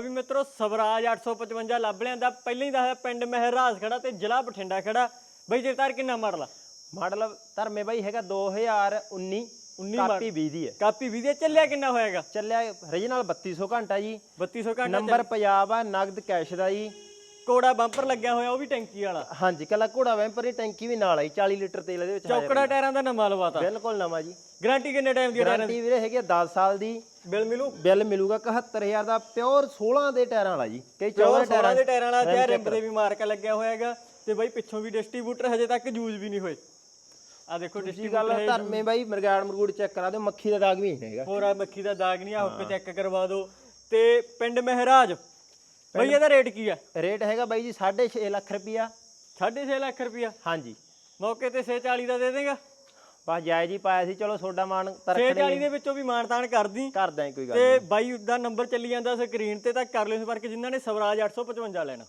ਵੀ ਮਿੱਤਰੋ ਸਵਰਾਜ 855 ਲੱਭ ਲਿਆਂਦਾ ਪਹਿਲਾਂ ਹੀ ਦੱਸਿਆ ਪਿੰਡ ਮਹਿਰਾਜ ਖੜਾ ਤੇ ਜ਼ਿਲ੍ਹਾ ਬਠਿੰਡਾ ਖੜਾ। ਬਈ ਜਗਤਾਰ ਕਿੰਨਾ ਮਾਡਲ ਆ? ਮਾਡਲ ਧਰਮੇ ਬਾਈ ਹੈਗਾ 2019 19 ਕਾਪੀ 20 ਦੀ ਹੈ। ਕਾਪੀ ਵੀ ਦੇ ਚੱਲਿਆ ਕਿੰਨਾ ਹੋਏਗਾ ਚੱਲਿਆ ਰੀਜਨਲ 3200 ਘੰਟਾ ਜੀ। 3200 ਘੰਟਾ ਨੰਬਰ ਪੰਜਾਬ ਆ ਨਗਦ ਕੈਸ਼ ਦਾ ਜੀ। ਕੋੜਾ ਬੰਪਰ ਲੱਗਿਆ ਹੋਇਆ ਉਹ ਵੀ ਟੈਂਕੀ ਵਾਲਾ। ਹਾਂਜੀ ਕੱਲਾ ਘੋੜਾ ਵੈਂਪਰ ਦੀ ਟੈਂਕੀ ਵੀ ਨਾਲ ਆਈ 40 ਲੀਟਰ ਤੇਲ ਇਹਦੇ ਵਿੱਚ ਚੌਕੜਾ ਟਾਇਰਾਂ ਦਾ ਨਵਾਂ ਲਵਾਤਾ। ਬਿਲਕੁਲ ਨਵਾਂ ਜੀ। ਗਾਰੰਟੀ ਕਿੰਨੇ ਟਾਈਮ ਦੀ ਟਾਇਰਾਂ ਦੀ? ਗਾਰੰਟੀ ਵੀਰੇ ਹੈਗੀ ਆ 10 ਸਾਲ ਦੀ। ਬਿੱਲ ਮਿਲੂ? ਬਿੱਲ ਮਿਲੂਗਾ 71000 ਦਾ ਪਿਓਰ 16 ਦੇ ਟਾਇਰਾਂ ਵਾਲਾ ਜੀ ਕਈ 14 14 ਟਾਇਰਾਂ ਦੇ ਟਾਇਰਾਂ ਵਾਲਾ ਤੇ ਰਿੰਬ ਦੇ ਵੀ ਮਾਰਕਾ ਲੱਗਿਆ ਹੋਇਆ ਹੈਗਾ ਤੇ ਬਾਈ ਪਿੱਛੋਂ ਵੀ ਡਿਸਟ੍ਰੀਬਿਊਟਰ ਹਜੇ ਤੱਕ ਯੂਜ਼ ਵੀ ਨਹੀਂ ਹੋਏ। ਆ ਦੇਖੋ ਡਿਸਟ੍ਰੀਬਿਊਟਰ ਗੱਲ ਧਰਮੇ ਬਾਈ ਮਰਗਾੜ ਮਰਗੂੜ ਚੈੱਕ ਕਰਾ ਦਿਓ ਮੱਖੀ ਦਾ ਦਾਗ ਵੀ ਨਹੀਂ ਹੈਗਾ। ਹੋਰਾ ਮੱਖੀ ਦਾ ਦਾਗ ਨਹੀਂ ਆ ਹੁੱਕ ਚੈੱਕ ਕਰਵਾ ਦਿਓ। ਤੇ ਪਿੰਡ ਮਹਿਰਾਜ ਬਈ ਇਹਦਾ ਰੇਟ ਕੀ ਆ? ਰੇਟ ਹੈਗਾ ਬਾਈ ਜੀ 6.5 ਲੱਖ ਰੁਪਿਆ 6.5 ਲੱਖ ਰੁਪਿਆ ਹਾਂਜੀ। ਮੌਕੇ ਤੇ 640 ਦਾ ਦੇ ਦੇਗਾ। ਬਸ ਜਾਇਜ਼ ਹੀ ਪਾਇਆ ਸੀ ਚਲੋ ਤੁਹਾਡਾ ਮਾਨ ਤਰਕਣੇ 640 ਦੇ ਵਿੱਚੋਂ ਵੀ ਮਾਨਤਾਨ ਕਰਦੀ। ਕਰਦਾ ਕੋਈ ਗੱਲ ਤੇ ਬਾਈ ਦਾ ਨੰਬਰ ਚੱਲੀ ਜਾਂਦਾ ਸਕਰੀਨ ਤੇ ਤਾਂ ਕਰ ਲਿਓ ਸੰਪਰਕ ਜਿਨ੍ਹਾਂ ਨੇ ਸਵਰਾਜ 855 ਲੈਣਾ।